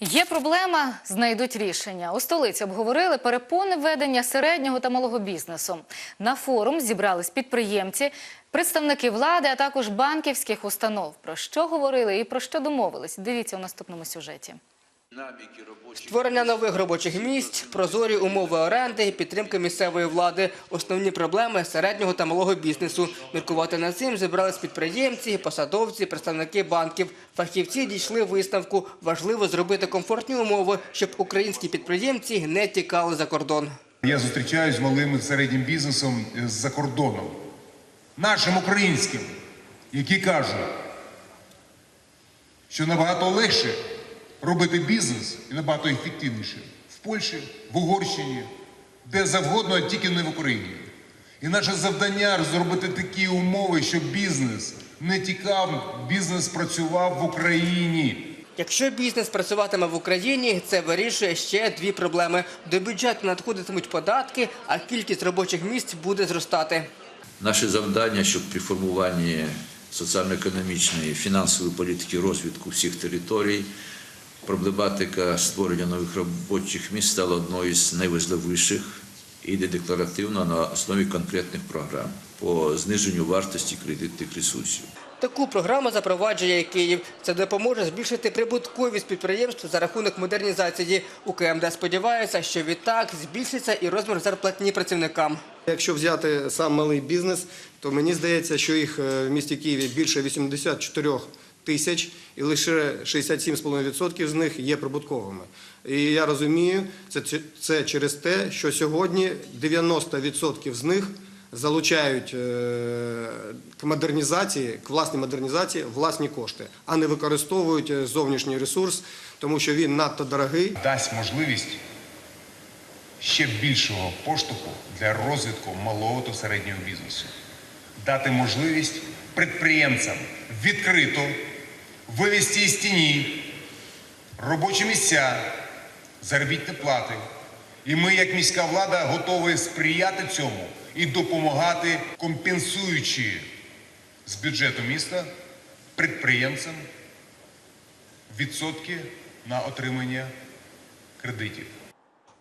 Є проблема, знайдуть рішення. У столиці обговорили перепони ведення середнього та малого бізнесу. На форум зібрались підприємці, представники влади, а також банківських установ. Про що говорили і про що домовились? Дивіться у наступному сюжеті. Створення нових робочих місць, прозорі умови оренди, підтримка місцевої влади – основні проблеми середнього та малого бізнесу. Міркувати над цим зібрались підприємці, посадовці, представники банків. Фахівці дійшли висновку. Важливо зробити комфортні умови, щоб українські підприємці не тікали за кордон. Я зустрічаюсь з малим і середнім бізнесом з-за кордоном, нашим українським, які кажуть, що набагато легше робити бізнес і набагато ефективніше в Польщі, в Угорщині, де завгодно, а тільки не в Україні. І наше завдання зробити такі умови, щоб бізнес не тікав, бізнес працював в Україні. Якщо бізнес працюватиме в Україні, це вирішує ще дві проблеми. До бюджету надходитимуть податки, а кількість робочих місць буде зростати. Наше завдання, щоб при формуванні соціально-економічної фінансової політики розвитку всіх територій проблематика створення нових робочих місць стала одною з найважливіших і йде декларативно на основі конкретних програм по зниженню вартості кредитних ресурсів. Таку програму запроваджує Київ. Це допоможе збільшити прибутковість підприємств за рахунок модернізації. У КМД сподіваються, що відтак збільшиться і розмір зарплатні працівникам. Якщо взяти сам малий бізнес, то мені здається, що їх е, в місті Києві більше 84 тисяч, і лише 67,5% з них є прибутковими. І я розумію, це, це через те, що сьогодні 90% з них залучають е, к модернізації, к власній модернізації власні кошти, а не використовують е, зовнішній ресурс, тому що він надто дорогий. дасть можливість ще більшого поштовху для розвитку малого та середнього бізнесу, дати можливість підприємцям відкрито вивести із тіні робочі місця, заробітні плати. І ми, як міська влада, готові сприяти цьому і допомагати, компенсуючи з бюджету міста підприємцям відсотки на отримання кредитів.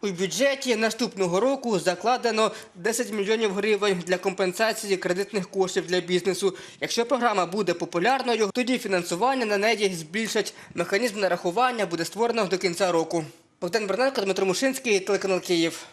У бюджеті наступного року закладено 10 мільйонів гривень для компенсації кредитних коштів для бізнесу. Якщо програма буде популярною, тоді фінансування на неї збільшать. Механізм нарахування буде створено до кінця року. Богдан Берненко, Дмитро Мушинський, телеканал Київ.